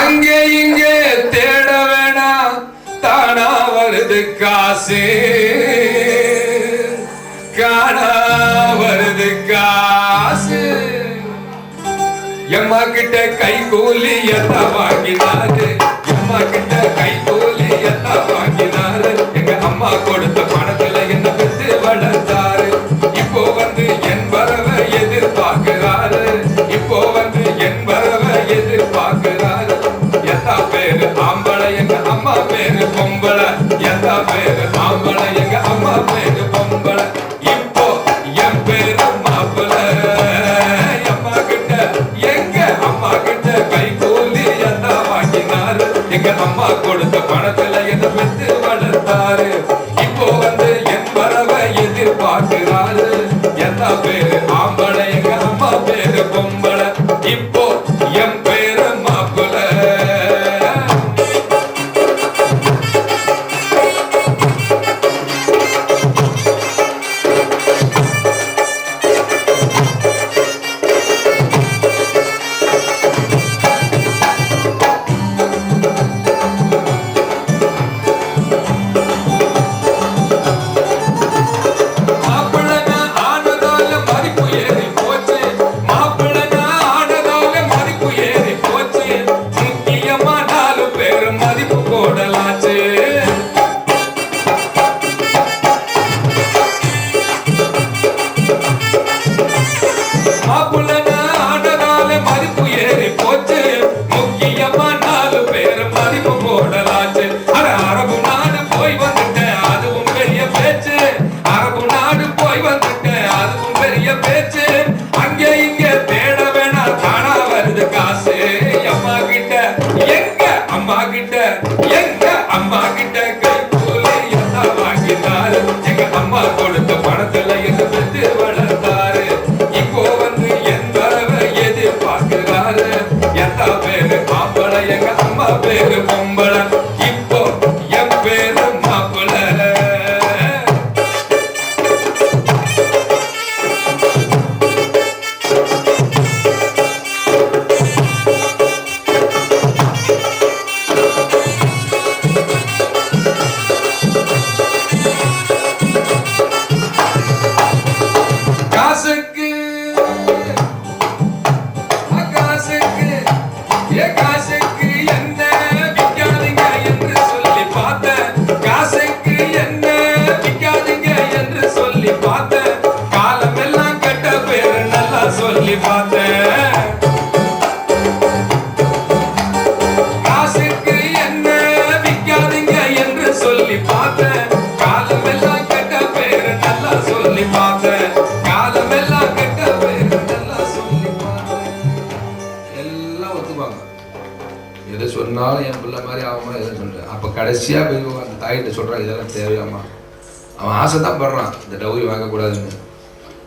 அங்கே இங்கே தேட வேணாம் தானா வருது காசு. காணா வருது காசு. எம்மா கிட்ட கை கூலி எத்தா வாங்கினாரு. எம்மா கிட்ட கை கூலி எத்தா வாங்கினாரு. எங்க அம்மா கொடுத்த பணத்துல என்ன பெற்று வளர்த்த aguento. எது சொன்னாலும் என் பிள்ளை மாதிரி ஆகும்னா எதுவும் சொல்கிறேன் அப்போ கடைசியாக போய் அந்த தாயிட்ட சொல்கிறான் இதெல்லாம் தேவையாமா அவன் ஆசை தான் படுறான் இந்த டவுரி வாங்கக்கூடாதுன்னு.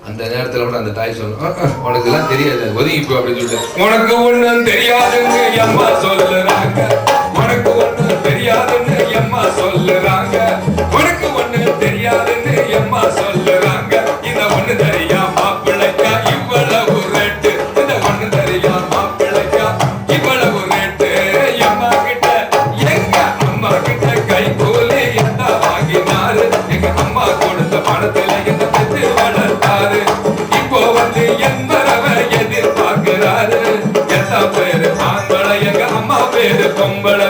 அந்த நேரத்தில் கூட அந்த தாய் சொல்லுவான் உனக்கு எல்லாம் தெரியாது ஒதுங்கிப்போ அப்படின்னு சொல்லிட்டு உனக்கு ஒன்றும் தெரியாதுன்னு அம்மா சொல்லுறாங்க. உனக்கு ஒன்றும் தெரியாதுன்னு அம்மா சொல்லுறாங்க. உனக்கு ஒன்றும் தெரியாதுன்னு அம்மா சொல்ல என்பரவர் எதிர்பார்க்கிறாரு. எல்லா பேரு ஆண்பளை எங்க அம்மா பேரு பொம்பளை.